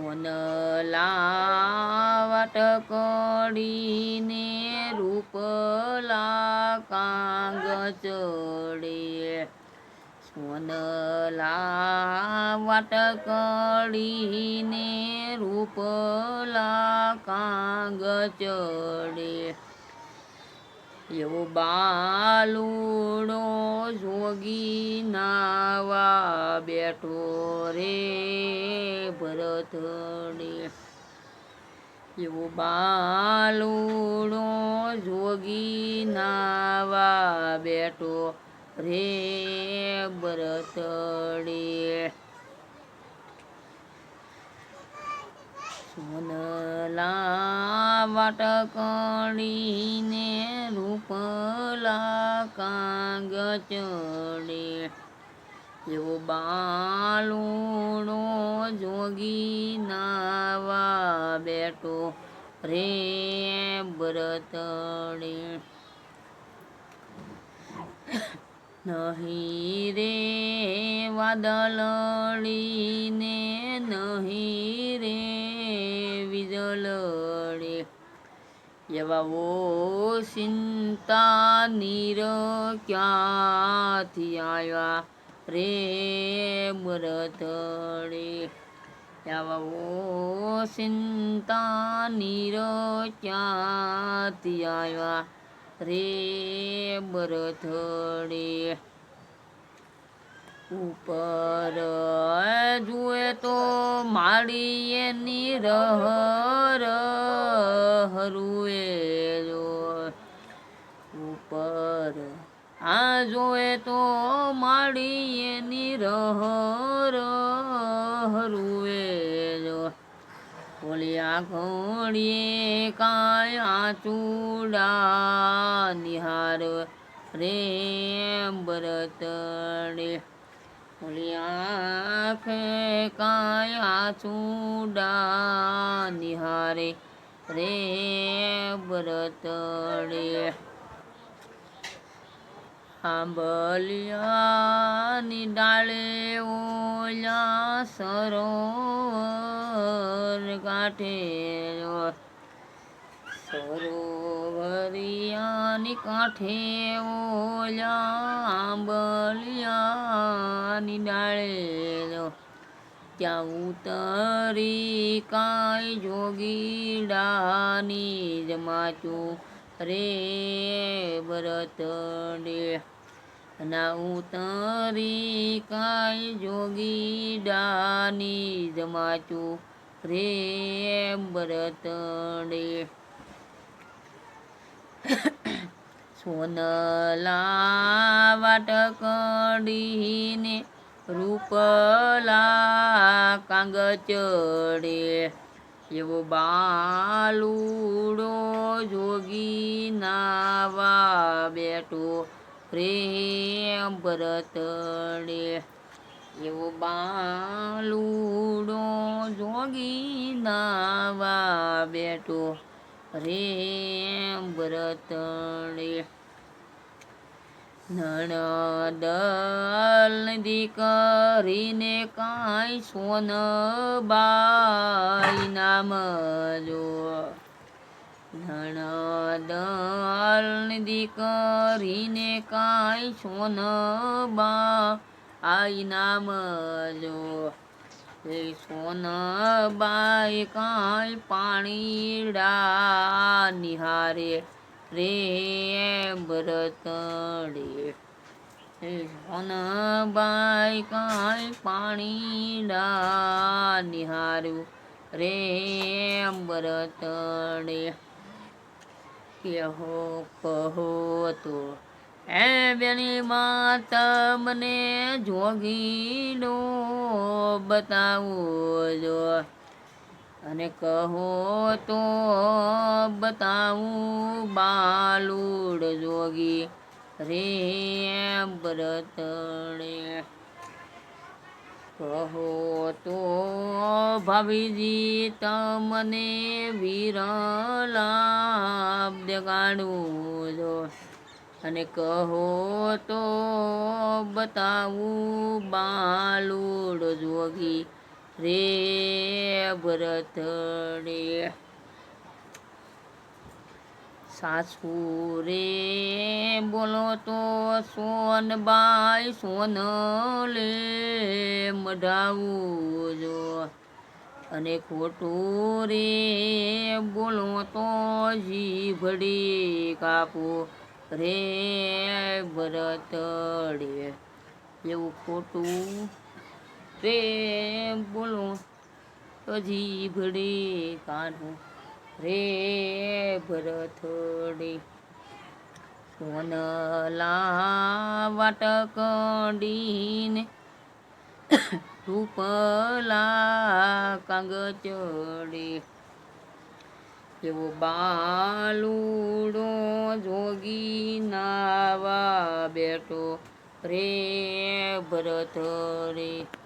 સોનલાવટ કડીને રૂપલા કાંગ ચડે. સોનલાવટ કડીને રૂપલા કાંગ ચડે. એવું બાલુડો જોગી નાવા બેઠો રે ભરતડે એવો બાલુડો જોગી નાવા બેઠો રે ભરતડે સોનલા વાટકડીને રૂપલા કાંગ ચડે. એવો બાલુડો જોગી નાવા બેઠો રે બ્રતડે. નહીં રે વાદળીને નહીં રે વીજળડે એવા ઓ ચિંતા નીર ક્યાંથી આવ્યા રે મરતડે એવા ઓ ચિંતા નીર ક્યાંથી આવ્યા રે બરથડે ઉપર જુએ તો માળીએ નિરહર હરુએ જો. ઉપર આ જોએ તો માળીએ નિરહર હરુએ જો. બોલ્યા ઘોડીએ કાયા ચૂડા નિહાર રે બરતડે. ઓલિયા આંખે કાયા ચૂડા નિહારે રે બરતડે આંબલિયાની ડાળે ઓલા સરોવર કાંઠે સરોવરિયાની કાંઠે ઓલા આંબલિયાની ડાળે ત્યાં ઉતરી કાંઈ જોગીડાની જમાચું રે ભરતડે ના ઉતરી કાંઈ જોગીડાની જમાચું રે ભરતડે સોનલા વાટકડીને રૂપલા કાંગ ચડે. એવો બાલુડો જોગી નાવા બેઠો પ્રેમ ભરતડે. એવો બાલુડો જોગી નાવા બેઠો રે ભરતડે નણદલ દીકરીને કાંઈ સોનબાઈ નામ જો. નણદલ દીકરીને કાંઈ સોનબા આઈ નામ જો. સોનબાઈ કાંઈ પાણીડા નિહારે રે હે સોનબાઈ કાંઈ પાણીડા નિહાર્યું રે ભરતડે કહો કહો તો હે બેની માં તમને જોગીનો બતાવો જો. અને કહો તો બતાવું બાલુડ જોગી રે ભરતડે કહો તો ભાભીજી તમને વિરલા દેખાડું જો. અને કહો તો બતાવું બાલુડ જોગી રે ભરતણે સાસુ રે બોલો તો સોનબાઈ સોનલે મઢાવું જો. અને ખોટું રે બોલો તો જીભડી કાપું. રે ભરતડે એવું ખોટું રે બોલો. તો જીભડી કાઢું. રે ભરથડી સોનલા વાટકડીને રૂપલા કાંગ ચડી. એવો બાલુડો જોગી નાવા બેઠો રે ભરત રે.